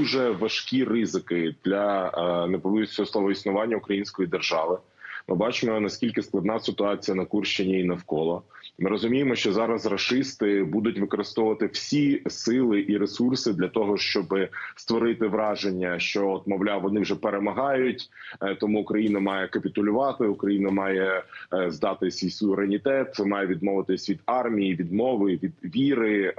дуже важкі ризики для е, не цього слова існування української держави. Ми бачимо наскільки складна ситуація на Курщині і навколо. Ми розуміємо, що зараз рашисти будуть використовувати всі сили і ресурси для того, щоб створити враження, що от, мовляв, вони вже перемагають, е, тому Україна має капітулювати, Україна має е, здати свій суверенітет, має відмовитись від армії, від мови, від віри,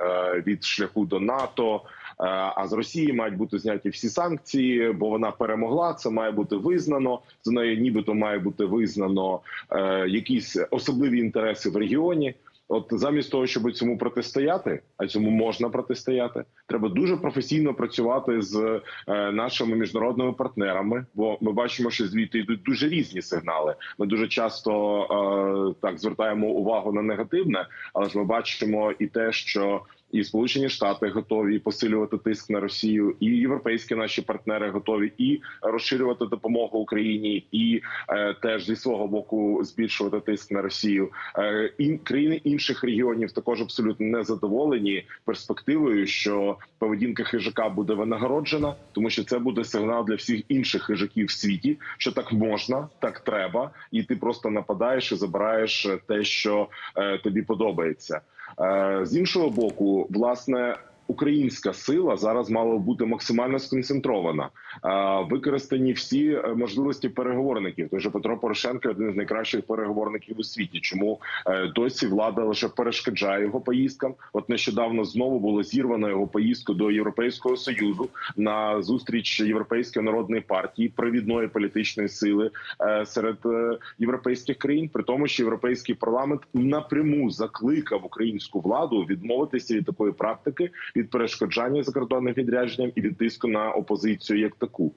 від шляху до НАТО. Е, А з Росії мають бути зняті всі санкції, бо вона перемогла. Це має бути визнано. З нею нібито має бути визнано е, якісь особливі інтереси в регіоні. От замість того, щоб цьому протистояти, а цьому можна протистояти, треба дуже професійно працювати з е, нашими міжнародними партнерами. Бо ми бачимо, що звідти йдуть дуже різні сигнали. Ми дуже часто е, так звертаємо увагу на негативне, але ж ми бачимо і те, що і Сполучені Штати готові посилювати тиск на Росію, і європейські наші партнери готові і розширювати допомогу Україні, і е, теж зі свого боку збільшувати тиск на Росію. Е, і країни інших регіонів також абсолютно не задоволені перспективою, що поведінка хижака буде винагороджена, тому що це буде сигнал для всіх інших хижаків в світі, що так можна, так треба, і ти просто нападаєш і забираєш те, що е, тобі подобається. Е, З іншого боку, власне. Українська сила зараз мала бути максимально сконцентрована, використані всі е, можливості переговорників. Тож Петро Порошенко один з найкращих переговорників у світі. Чому е, досі влада лише перешкоджає його поїздкам? От нещодавно знову було зірвано його поїздку до Європейського союзу на зустріч Європейської народної партії, провідної політичної сили е, серед європейських країн, при тому, що європейський парламент напряму закликав українську владу відмовитися від такої практики, від перешкоджання закордонним відрядженням і від тиску на опозицію як таку.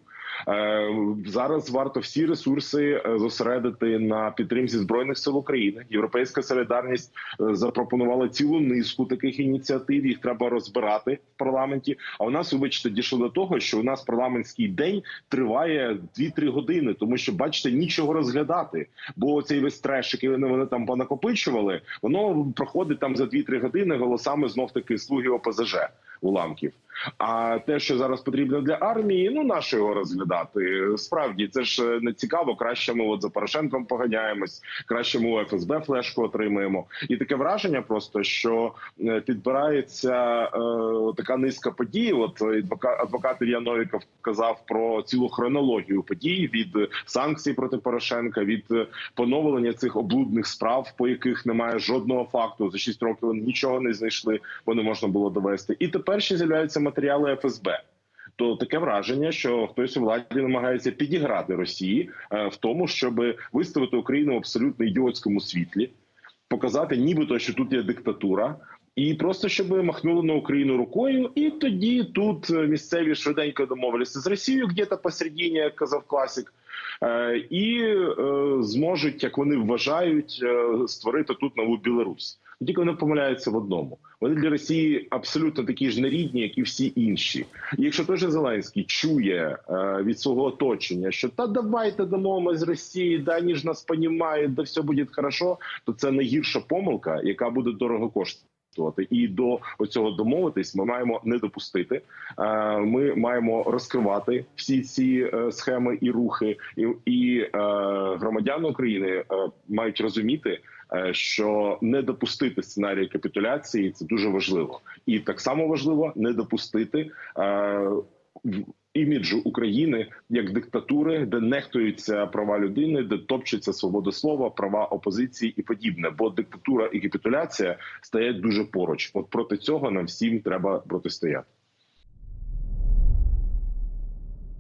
Е, Зараз варто всі ресурси е, зосередити на підтримці збройних сил України. Європейська солідарність е, запропонувала цілу низку таких ініціатив. Їх треба розбирати в парламенті. А у нас, вибачте, дійшло до того, що у нас парламентський день триває 2-3 години, тому що бачите, нічого розглядати. Бо цей весь треш, який вони, вони там понакопичували, воно проходить там за 2-3 години голосами знов таки слуги ОПЗЖ уламків. А те, що зараз потрібно для армії, ну нащо його розглядати? Справді це ж е, не цікаво. Краще ми от за Порошенком поганяємось, краще ми у ФСБ флешку отримаємо. І таке враження, просто що е, підбирається е, така низка подій. От адвокат, Ілья Новіков казав про цілу хронологію подій від санкцій проти Порошенка, від е, поновлення цих облудних справ, по яких немає жодного факту. За 6 років нічого не знайшли, бо не можна було довести. І тепер ще з'являються матеріали ФСБ. То таке враження, що хтось у владі намагається підіграти Росії е, в тому, щоб виставити Україну в абсолютно ідіотському світлі, показати, нібито що тут є диктатура, і просто щоб махнули на Україну рукою, і тоді тут е, місцеві швиденько домовилися з Росією, где-то посередині, як казав класик. Е, І зможуть, як вони вважають, е, створити тут нову Білорусь. Тільки вони помиляються в одному. Вони для Росії абсолютно такі ж нерідні, як і всі інші. І якщо той же Зеленський чує е, від свого оточення, що та давайте дамо з Росії, да ніж нас понімають, да все буде хорошо, то це найгірша помилка, яка буде дорого коштувати. І до цього домовитись ми маємо не допустити. Е, Ми маємо розкривати всі ці е, схеми і рухи, і, е, громадяни України мають розуміти. Що не допустити сценарій капітуляції це дуже важливо, і так само важливо не допустити е, іміджу України як диктатури, де нехтуються права людини, де топчеться свобода слова, права опозиції і подібне. Бо диктатура і капітуляція стоять дуже поруч. От проти цього нам всім треба протистояти.